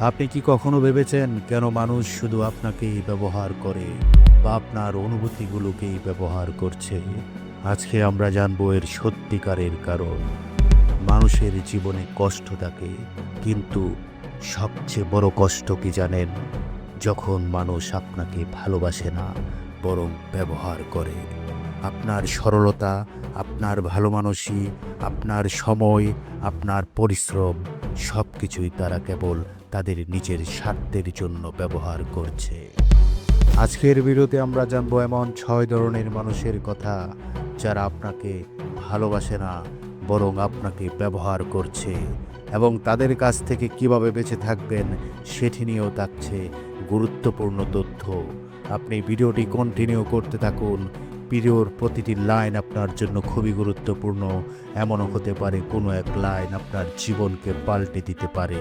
আপনি কি কখনো ভেবেছেন কেন মানুষ শুধু আপনাকেই ব্যবহার করে বা আপনার অনুভূতিগুলোকেই ব্যবহার করছে? আজকে আমরা জানব এর সত্যিকারের কারণ। মানুষের জীবনে কষ্ট থাকে, কিন্তু সবচেয়ে বড় কষ্ট কি জানেন? যখন মানুষ আপনাকে ভালোবাসে না, বরং ব্যবহার করে। আপনার সরলতা, আপনার ভালো আপনার সময়, আপনার পরিশ্রম সব কিছুই তারা কেবল তাদের নিজের স্বার্থের জন্য ব্যবহার করছে। আজকের ভিডিওতে আমরা জানব এমন ছয় ধরনের মানুষের কথা যারা আপনাকে ভালোবাসে না, বরং আপনাকে ব্যবহার করছে এবং তাদের কাছ থেকে কীভাবে বেঁচে থাকবেন সেটি নিয়েও থাকছে গুরুত্বপূর্ণ তথ্য। আপনি ভিডিওটি কন্টিনিউ করতে থাকুন। ভিডিওর প্রতিটি লাইন আপনার জন্য খুবই গুরুত্বপূর্ণ। এমনও হতে পারে কোনো এক লাইন আপনার জীবনকে পাল্টে দিতে পারে।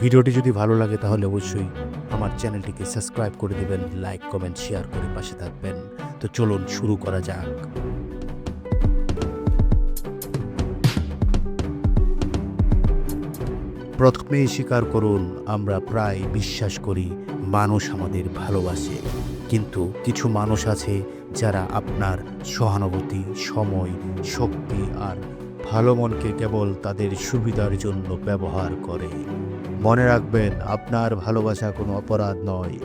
ভিডিওটি যদি ভালো লাগে তাহলে অবশ্যই আমার চ্যানেলটিকে সাবস্ক্রাইব করে দেবেন, লাইক, কমেন্ট, শেয়ার করে পাশে থাকবেন। তো চলুন শুরু করা যাক। প্রথমেই স্বীকার করুন, আমরা প্রায় বিশ্বাস করি মানুষ আমাদের ভালোবাসে। কিন্তু কিছু মানুষ আছে যারা আপনার সহানুভূতি, সময়, শক্তি আর ভালো মনকে কেবল তাদের সুবিধার জন্য ব্যবহার করে। মনে রাখবেন, আপনার ভালোবাসা কোনো অপরাধ নয়,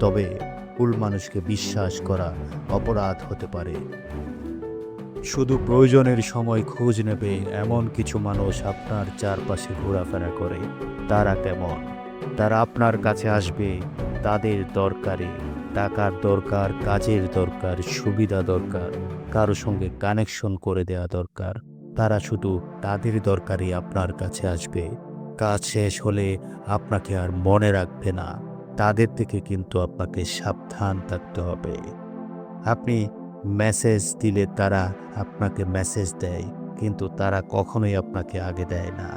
তবে ভুল মানুষকে বিশ্বাস করা অপরাধ হতে পারে। শুধু প্রয়োজনের সময় খোঁজ নেবে এমন কিছু মানুষ আপনার চারপাশে ঘোরাফেরা করে। তারা কেমন? তারা আপনার কাছে আসবে, তাদের দরকারে, টাকার দরকার, কাজের দরকার, সুবিধা দরকার, কারও সঙ্গে কানেকশন করে দেওয়া দরকার। তারা শুধু তাদের দরকারই আপনার কাছে আসবে। কাজ শেষ হলে আপনাকে আর মনে রাখবে না। তাদের থেকে কিন্তু আপনাকে সাবধান থাকতে হবে। আপনি মেসেজ দিলে তারা আপনাকে মেসেজ দেয়, কিন্তু তারা কখনোই আপনাকে আগে দেয় না।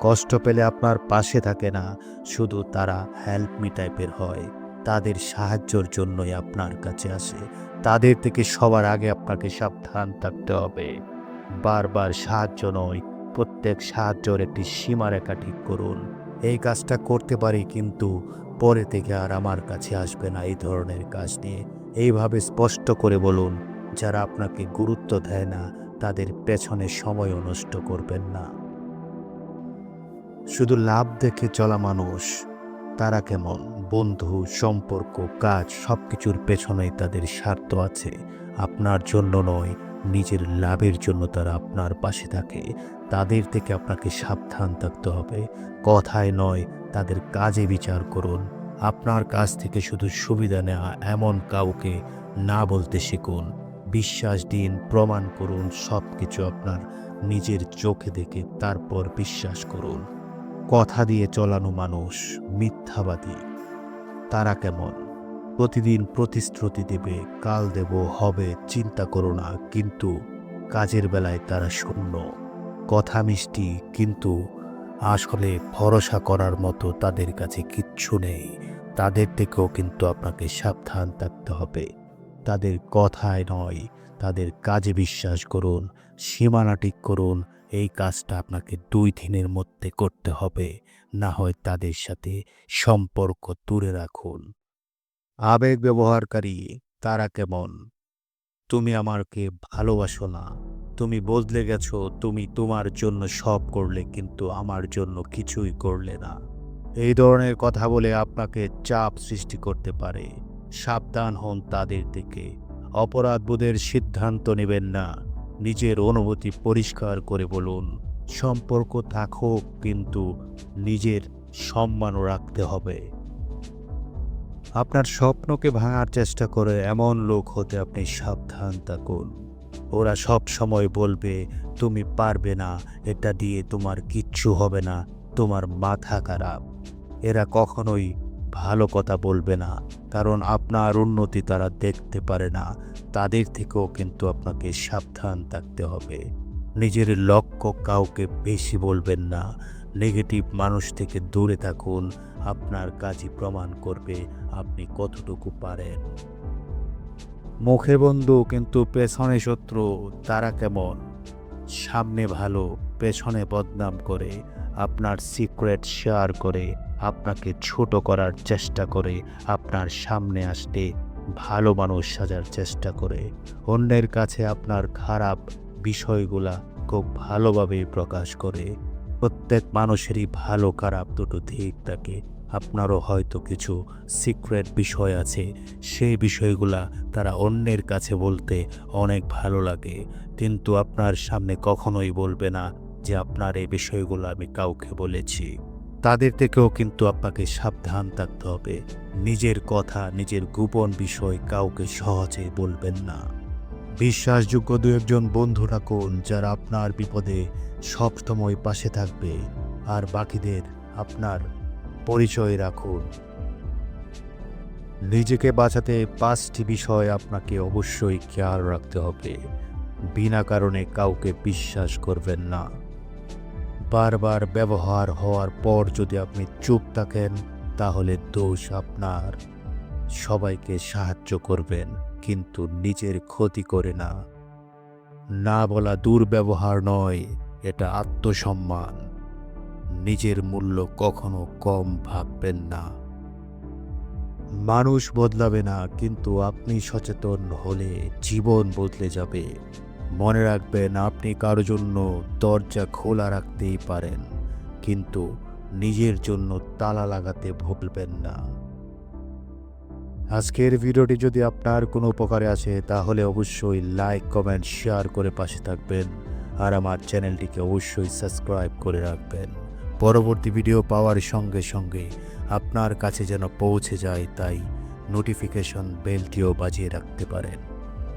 কষ্ট পেলে আপনার পাশে থাকে না, শুধু তারা হেল্প মি টাইপের হয়। তাদের সাহায্যর জন্যই আপনার কাছে আসে। তাদের থেকে সবার আগে আপনাকে সাবধান থাকতে হবে। বারবার সাহায্য নয় প্রত্যেক সাহায্যর একটি সীমারেখা ঠিক করুন। এই কাজটা করতে পারি কিন্তু পরে থেকে আর আমার কাছে আসবে না এই ধরনের কাজ নিয়ে। এইভাবে স্পষ্ট করে বলুন, যারা আপনাকে গুরুত্ব দেয় না, তাদের পেছনে সময় নষ্ট করবেন না। শুধু লাভ দেখে চলা মানুষ, তারা কেমন? বন্ধু, সম্পর্ক, কাজ সব কিছুর পেছনেই তাদের স্বার্থ আছে। আপনার জন্য নয় নিজের লাভের জন্য তারা আপনার পাশে থাকে। তাদের থেকে আপনাকে সাবধান থাকতে হবে। কথায় নয়, তাদের কাজে বিচার করুন। আপনার কাছ থেকে শুধু সুবিধা নেওয়া এমন কাউকে না বলতে শিখুন। বিশ্বাস দিন, প্রমাণ করুন সব কিছু আপনার নিজের চোখে দেখে তারপর বিশ্বাস করুন। কথা দিয়ে চলানো মানুষ মিথ্যাবাদী। তারা কেমন? প্রতিদিন প্রতিশ্রুতি দেবে, কাল দেব, হবে, চিন্তা করো না, কিন্তু কাজের বেলায় তারা শূন্য। কথা মিষ্টি, কিন্তু আসলে ভরসা করার মতো তাদের কাছে কিচ্ছু নেই। তাদের থেকেও কিন্তু আপনাকে সাবধান থাকতে হবে। তাদের কথায় নয়, তাদের কাজে বিশ্বাস করুন, সীমানা ঠিক করুন, এই কাজটা আপনাকে দুই দিনের মধ্যে করতে হবে। না হয় তাদের সাথে সম্পর্ক দূরে রাখুন। আবেগ ব্যবহারকারী তারা কেমন? তুমি আমাকে ভালোবাসো না। তুমি বদলে গেছো, তুমি তোমার জন্য সব করলে, কিন্তু আমার জন্য কিছুই করলে না। এই ধরনের কথা বলে আপনাকে চাপ সৃষ্টি করতে পারে। সাবধান হন তাদের থেকে অপরাধবোধের সিদ্ধান্ত নেবেন না। নিজের অনুভূতি পরিষ্কার করে বলুন। সম্পর্ক থাকুক, কিন্তু নিজের সম্মানও রাখতে হবে। আপনার স্বপ্নকে ভাঙার চেষ্টা করে এমন লোক হতে আপনি সাবধান থাকুন। ওরা সব সময় বলবে, তুমি পারবে না, এটা দিয়ে তোমার কিচ্ছু হবে না, তোমার মাথা খারাপ। এরা কখনোই ভালো কথা বলবে না, কারণ আপনার উন্নতি তারা দেখতে পারে না। তাদের থেকেও কিন্তু আপনাকে সাবধান থাকতে হবে। নিজের লক্ষ্য কাউকে বেশি বলবেন না। নেগেটিভ মানুষ থেকে দূরে থাকুন, আপনার কাজই প্রমাণ করবে আপনি কতটুকু পারেন। মুখে বন্ধু, কিন্তু পেছনে শত্রু, তারা কেমন? সামনে ভালো, পেছনে বদনাম করে, আপনার সিক্রেট শেয়ার করে, আপনাকে ছোট করার চেষ্টা করে, আপনার সামনে আসতে ভালো মানুষ সাজার চেষ্টা করে। অন্যের কাছে আপনার খারাপ বিষয়গুলা খুব ভালোভাবেই প্রকাশ করে। প্রত্যেক মানুষেরই ভালো খারাপ দুটো দিক থাকে। আপনারও হয়তো কিছু সিক্রেট বিষয় আছে। সেই বিষয়গুলা তারা অন্যের কাছে বলতে অনেক ভালো লাগে। কিন্তু আপনার সামনে কখনোই বলবে না যে আপনার এই বিষয়গুলো আমি কাউকে বলেছি। তাদের থেকেও কিন্তু আপনাকে সাবধান থাকতে হবে। নিজের কথা, নিজের গোপন বিষয় কাউকে সহজে বলবেন না। বিশ্বাসযোগ্য দু একজন বন্ধু রাখুন যারা আপনার বিপদে সবসময় পাশে থাকবে। আর বাকিদের আপনার পরিচয় রাখুন। নিজেকে বাঁচাতে পাঁচটি বিষয় আপনাকে অবশ্যই খেয়াল রাখতে হবে। বিনা কারণে কাউকে বিশ্বাস করবেন না। বারবার ব্যবহার হওয়ার পর যদি আপনি চুপ থাকেন, তাহলে দোষ আপনার। সবাইকে সাহায্য করবেন। কিন্তু নিজের ক্ষতি করে না। না বলা দুর্ব্যবহার নয়, এটা আত্মসম্মান। নিজের মূল্য কখনো কম ভাববেন না। মানুষ বদলাবে না, কিন্তু আপনি সচেতন হলে জীবন বদলে যাবে। মনে রাখবেন, আপনি কারও জন্য দরজা খোলা রাখতেই পারেন, কিন্তু নিজের জন্য তালা লাগাতে ভুলবেন না। আজকের ভিডিওটি যদি আপনার কোনো উপকারে আসে, তাহলে অবশ্যই লাইক কমেন্ট শেয়ার করে পাশে থাকবেন। আর আমার চ্যানেলটিকে অবশ্যই সাবস্ক্রাইব করে রাখবেন। পরবর্তী ভিডিও পাওয়ার সঙ্গে সঙ্গে আপনার কাছে যেন পৌঁছে যায়, তাই নোটিফিকেশন বেলটিও বাজিয়ে রাখতে পারেন।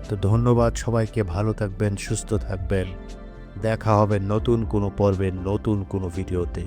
তো ধন্যবাদ সবাইকে, ভালো থাকবেন, সুস্থ থাকবেন। দেখা হবে নতুন কোনো পর্বের নতুন কোনো ভিডিওতে।